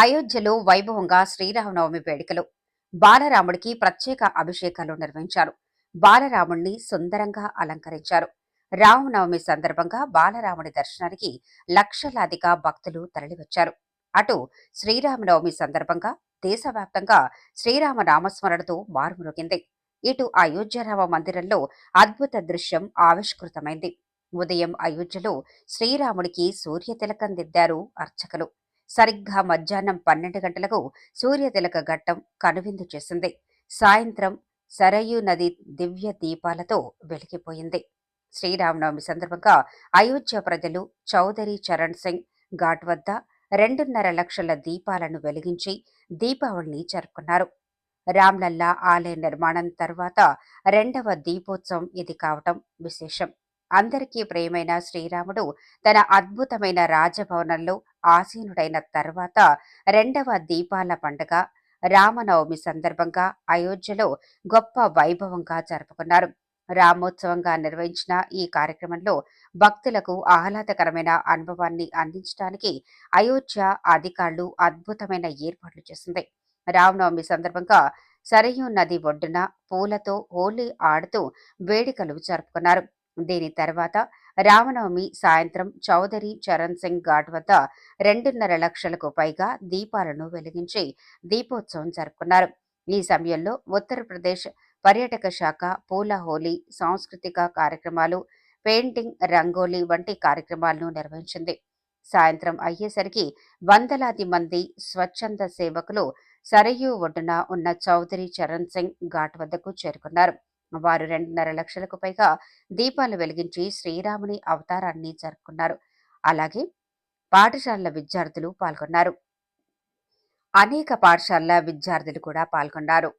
అయోధ్యలో వైభవంగా శ్రీరామనవమి వేడుకలు. బాలరాముడికి ప్రత్యేక అభిషేకాలు నిర్వహించారు. బాలరాముణ్ణి సుందరంగా అలంకరించారు. రామనవమి సందర్భంగా బాలరాముడి దర్శనానికి లక్షలాదిగా భక్తులు తరలివచ్చారు. అటు శ్రీరామనవమి సందర్భంగా దేశవ్యాప్తంగా శ్రీరామ నామస్మరణతో మారుమ్రోగింది ఇటు అయోధ్యరామ మందిరంలో అద్భుత దృశ్యం ఆవిష్కృతమైంది. ఉదయం అయోధ్యలో శ్రీరాముడికి సూర్యతిలకం దిద్దారు అర్చకులు. సరిగ్గా మధ్యాహ్నం పన్నెండు గంటలకు సూర్యతిలక ఘట్టం కనువిందు చేసింది. సాయంత్రం సరయు నది దివ్య దీపాలతో వెలిగిపోయింది. శ్రీరామనవమి సందర్భంగా అయోధ్య ప్రజలు చౌదరి చరణ్ సింగ్ ఘాట్ వద్ద రెండున్నర లక్షల దీపాలను వెలిగించి దీపావళిని జరుపుకున్నారు. రామ్లల్లా ఆలయ నిర్మాణం తర్వాత రెండవ దీపోత్సవం ఇది కావటం విశేషం. అందరికీ ప్రియమైన శ్రీరాముడు. తన అద్భుతమైన రాజభవనంలో ఆసీనుడైన తర్వాత రెండవ దీపాల పండుగ రామనవమి సందర్భంగా అయోధ్యలో గొప్ప వైభవంగా జరుపుకున్నారు. రామోత్సవంగా నిర్వహించిన ఈ కార్యక్రమంలో భక్తులకు ఆహ్లాదకరమైన అనుభవాన్ని అందించడానికి అయోధ్య అధికారులు అద్భుతమైన ఏర్పాట్లు చేసింది. రామనవమి సందర్భంగా సరయూ నది ఒడ్డున పూలతో హోలీ ఆడుతూ వేడుకలు జరుపుకున్నారు. దీని తర్వాత రామనవమి సాయంత్రం చౌదరి చరణ్ సింగ్ ఘాట్ వద్ద రెండున్నర లక్షలకు పైగా దీపాలను వెలిగించి దీపోత్సవం జరుపుకున్నారు. ఈ సమయంలో ఉత్తరప్రదేశ్ పర్యాటక శాఖ పూల హోలీ సాంస్కృతిక కార్యక్రమాలు పెయింటింగ్ రంగోలీ వంటి కార్యక్రమాలను నిర్వహించింది. సాయంత్రం అయ్యేసరికి వందలాది మంది స్వచ్ఛంద సేవకులు సరయూ ఒడ్డున ఉన్న చౌదరి చరణ్ సింగ్ ఘాట్ వద్దకు చేరుకున్నారు. వారు రెండున్నర లక్షలకు పైగా దీపాలు వెలిగించి శ్రీరాముని అవతారాన్ని జరుపుకున్నారు. అలాగే పాఠశాలల విద్యార్థులు పాల్గొన్నారు. అనేక పాఠశాలల విద్యార్థులు కూడా పాల్గొన్నారు.